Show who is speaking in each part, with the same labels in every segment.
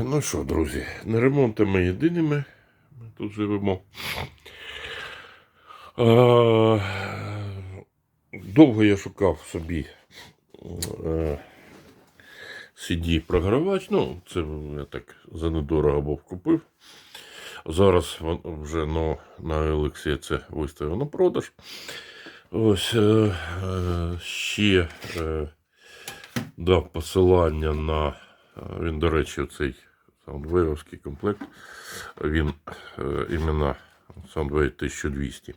Speaker 1: Ну що, друзі, не ремонтами єдиними. Ми тут живемо. Е, Довго я шукав собі е, CD-програвач. Ну, це я так за недорого був купив. Зараз вже на, на OLX це виставив на продаж. Ось е, е, ще е, дав посилання на. Е, Він, до речі, цей саундвейвський комплект. Він е, іменно Soundwave 1200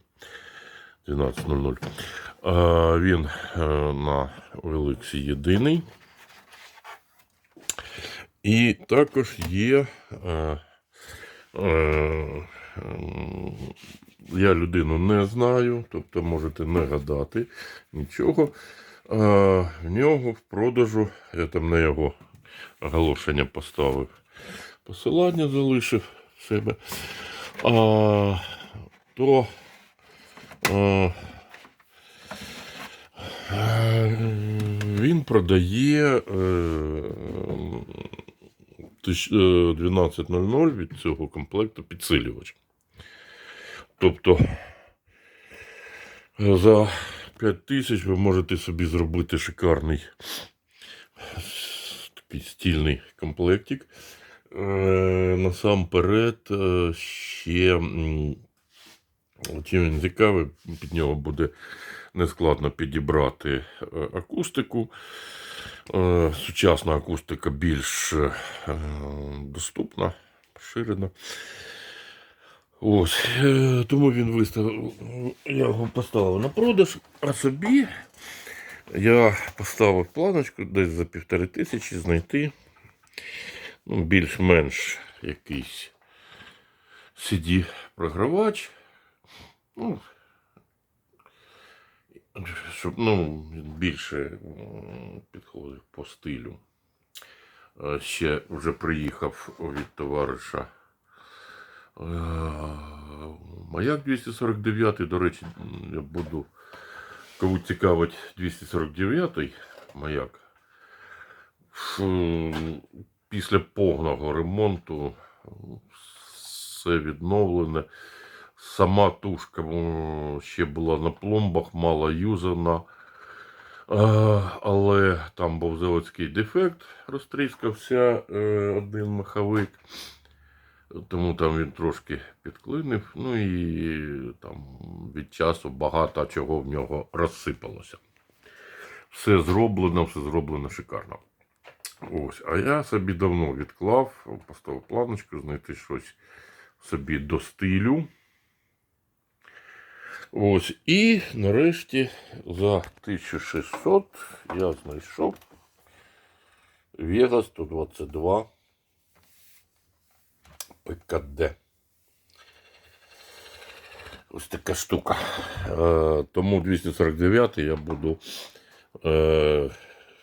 Speaker 1: 1200. Е, він на OLX єдиний. І також є. Я людину не знаю, тобто можете не гадати нічого. В нього в продажу, я там на його оголошення поставив. Посилання залишив себе. А, то а, е, він продає е, е, 12.00 від цього комплекту підсилювач. Тобто е, за 5 тисяч ви можете собі зробити шикарний такий стільний комплектик. Е, Насамперед е, ще чим він цікавий, під нього буде нескладно підібрати е, акустику. Сучасна акустика більш доступна, поширена. Ось, тому він виставив, я його поставив на продаж, а собі я поставив планочку десь за півтори тисячі знайти ну, більш-менш якийсь CD-програвач. Ну, щоб ну, більше підходив по стилю. Ще вже приїхав від товариша. Е, Маяк 249, до речі, я буду. Кого цікавить 249-й маяк. Після повного ремонту все відновлене. Сама тушка ще була на пломбах, мало юзана. Але там був заводський дефект, розтріскався е, один маховик. Тому там він трошки підклинив. Ну і там від часу багато чого в нього розсипалося. Все зроблено, все зроблено шикарно. Ось, а я собі давно відклав, поставив планочку, знайти щось собі до стилю. Ось, і нарешті за 1600 я знайшов Vega 122 ПКД. Ось така штука. Е, тому 249 я буду е,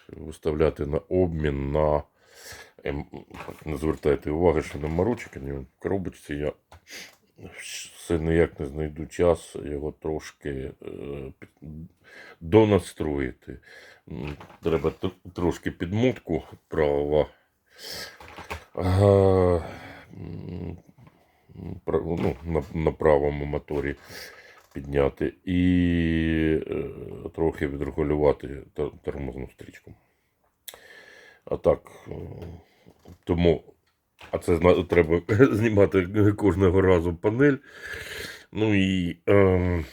Speaker 1: виставляти на обмін на. ем, Не звертайте уваги, що на маручикані в коробочці я все ніяк не знайду час його трошки е, донастроїти. Треба трошки підмотку правила. Ага, м, пра- ну, на, на правому моторі підняти і е, трохи відрегулювати тор- тормозну стрічку. А так, е, тому, а це треба знімати кожного разу панель. Ну і е,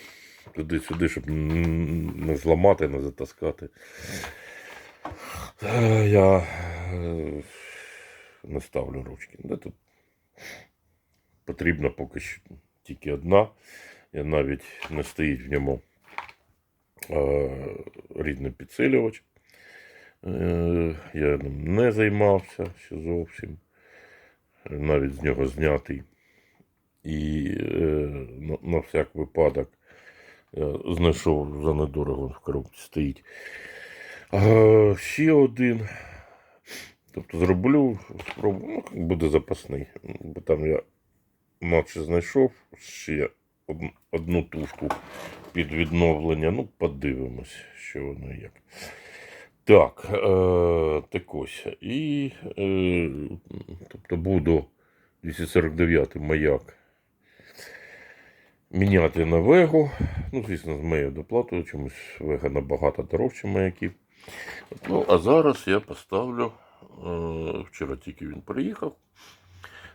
Speaker 1: туди-сюди, щоб не зламати, не затаскати. Е, Я не ставлю ручки. Де тут потрібна поки що тільки одна. Я навіть не стоїть в ньому е, рідний підсилювач. Е, я ним не займався ще зовсім. Навіть з нього знятий. І е, на, на всяк випадок я знайшов за недорого в коробці стоїть. А, ще один. Тобто зроблю, спробую, ну, буде запасний. Бо там я наче знайшов ще одну, одну тушку під відновлення. Ну, подивимось, що воно як. Так, е, так ось. І е, то буду 249 маяк міняти на вегу. Ну, звісно, з моєю доплатою, чомусь вега набагато дорожче маяків. Ну, а зараз я поставлю. Е, Вчора тільки він приїхав.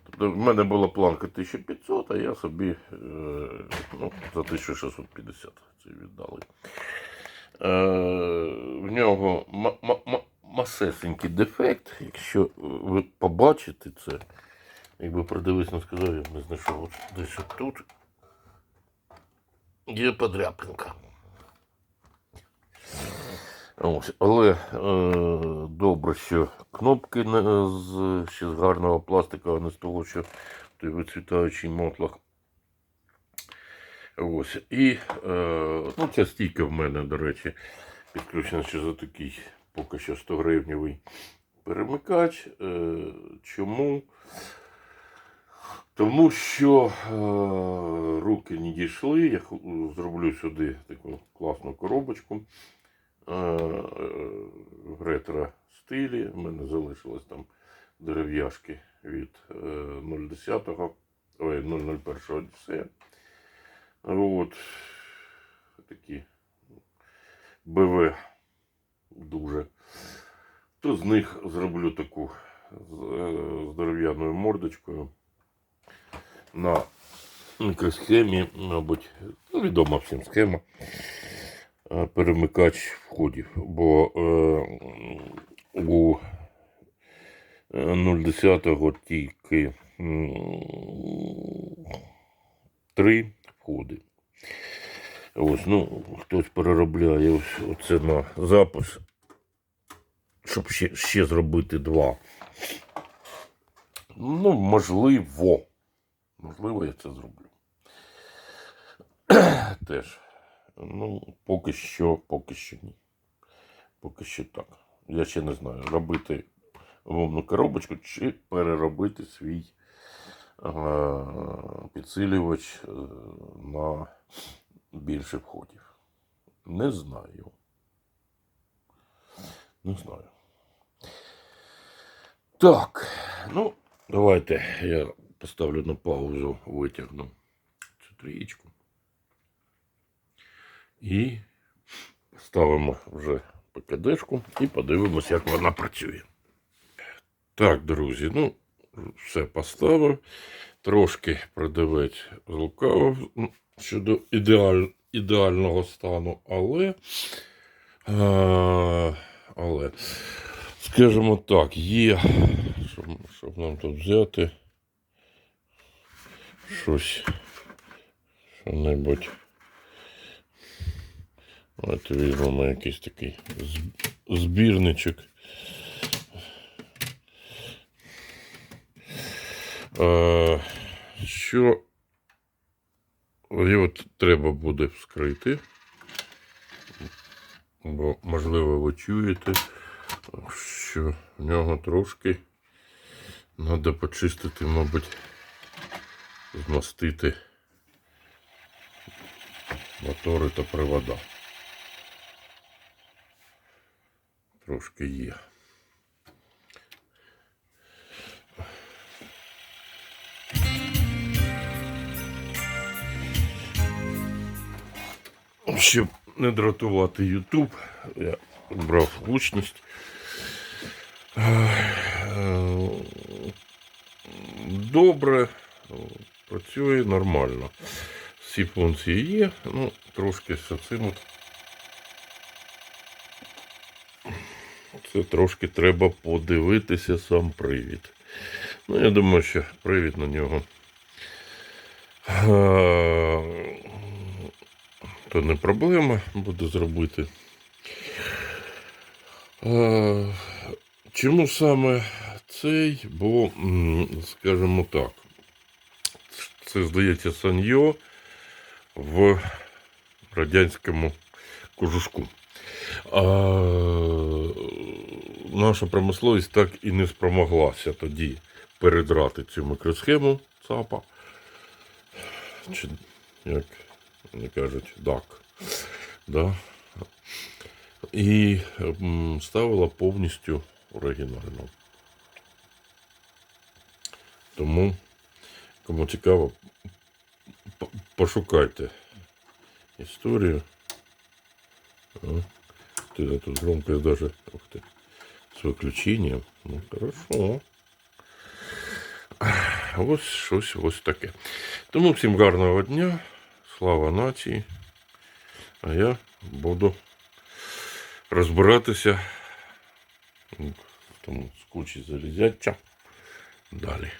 Speaker 1: Тобто в мене була планка 1500, а я собі е, ну, за 1650 це віддали. Е, в нього ма- ма- ма- масесенький дефект. Якщо ви побачите це, якби придивись, не сказав, я б не знайшов. Десь тут є подряпинка. Ось, але е, добре, що кнопки не з, ще з гарного пластика, а не з того, що той вицвітаючий мотлах. Ось. І е, ну, ця стійка в мене, до речі, підключена ще за такий поки що 100 гривневий перемикач. Е, чому? Тому що е, руки не дійшли, я зроблю сюди таку класну коробочку е, е, в ретро стилі. У мене залишилось там дерев'яшки від е, 010-го, ой, 001 Одіссея. От. Такі БВ дуже. То з них зроблю таку е, з дерев'яною мордочкою на мікросхемі, мабуть, ну, відома всім схема. Е, Перемикач входів. Бо е, у е, 0,10 тільки м, три входи. Ось, ну, хтось переробляє ось оце на запис, щоб ще, ще зробити два. Ну, можливо. Можливо, я це зроблю. Теж. Ну, поки що, поки що ні. Поки що так. Я ще не знаю, робити умовну коробочку чи переробити свій е, підсилювач е, на більше входів. Не знаю. Не знаю. Так, ну, давайте я поставлю на паузу, витягну цю трієчку. І ставимо вже ПКДшку і подивимось, як вона працює. Так, друзі, ну, все поставив. Трошки продавець злукавив щодо ідеаль, ідеального стану, але, а, але, скажімо так, є, щоб, щоб нам тут взяти щось, що-небудь. Давайте візьмемо якийсь такий збірничок. Е, що його треба буде вскрити, бо, можливо, ви чуєте, що в нього трошки треба почистити, мабуть, змастити мотори та привода. Трошки є. Щоб не дратувати YouTube, я брав гучність. Е, Добре, працює нормально. Всі функції є, ну, трошки з цим. от. Це трошки треба подивитися сам привід. Ну, я думаю, що привід на нього. е, То не проблема буде зробити. Е, Чому саме цей? Бо, скажімо так, це здається Саньо в радянському кожушку. Наша промисловість так і не спромоглася тоді передрати цю мікросхему ЦАПа. Чи, як вони кажуть, ДАК. Да? І ставила повністю оригінальну. Тому, кому цікаво, пошукайте історію. Ты тут громкость даже ух ты, с выключением. Ну, хорошо. Ось щось ось таке. Тому всім гарного дня. Слава нації. А я буду розбиратися тому з кучі залізяча далі.